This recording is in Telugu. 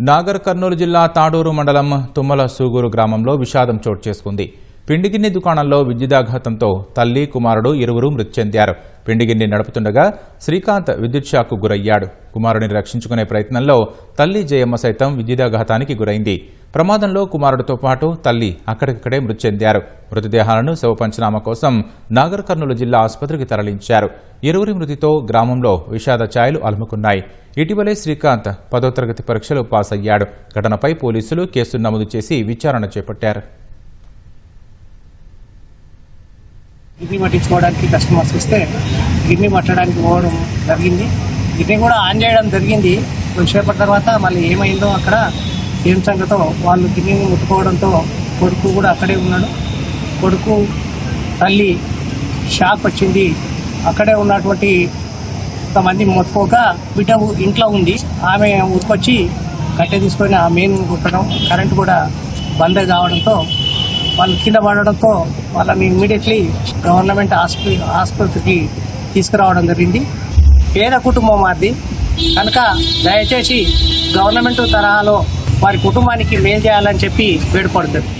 నాగర్ కర్నూలు జిల్లా తాడూరు మండలం తుమ్మల సూగూరు గ్రామంలో విషాదం చోటు చేసుకుంది. పిండిగిన్ని దుకాణంలో విద్యుదాఘాతంతో తల్లి కుమారుడు ఇరువురు మృతి చెందారు. పిండిగిన్ని నడుపుతుండగా శ్రీకాంత్ విద్యుత్ షాక్కు గురయ్యాడు. కుమారుడిని రక్షించుకునే ప్రయత్నంలో తల్లి జయమ్మ సైతం విద్యుదాఘాతానికి గురైంది. ప్రమాదంలో కుమారుడితో పాటు తల్లి అక్కడికక్కడే మృతి చెందారు. మృతదేహాలను శవ పంచనామా కోసం నాగర్ కర్నూలు జిల్లా ఆసుపత్రికి తరలించారు. ఇరువురి మృతితో గ్రామంలో విషాద ఛాయలు అలుముకున్నాయి. ఇటీవలే శ్రీకాంత్ పదో తరగతి పరీక్షలు పాస్ అయ్యాడు ఘటనపై పోలీసులు కేసు నమోదు చేసి విచారణ చేపట్టారు. కిడ్నీ పట్టించుకోవడానికి కస్టమర్స్ వస్తే గిన్నె పట్టడానికి పోవడం జరిగింది. గిన్నె కూడా ఆన్ చేయడం జరిగింది. కొంచెంసేపటి తర్వాత మళ్ళీ ఏమైందో అక్కడ ఏం సంగతో? వాళ్ళు గిన్నెని ముట్టుకోవడంతో కొడుకు కూడా అక్కడే ఉన్నాడు. కొడుకు తల్లి షాక్ వచ్చింది. అక్కడే ఉన్నటువంటి కొంతమంది మొత్తుకోక బిడ్డ ఇంట్లో ఉంది. ఆమె ఉరికొచ్చి కట్టె తీసుకొని ఆ మెయిన్ కుట్టడం కరెంట్ కూడా బంద్ కావడంతో వాళ్ళు కింద పడడంతో వాళ్ళని ఇమ్మీడియట్లీ గవర్నమెంట్ హాస్పి ఆసుపత్రికి తీసుకురావడం జరిగింది. పేద కుటుంబం అది. కనుక దయచేసి గవర్నమెంట్ తరహాలో వారి కుటుంబానికి మేలు చేయాలని చెప్పి వేడుపడుతుంది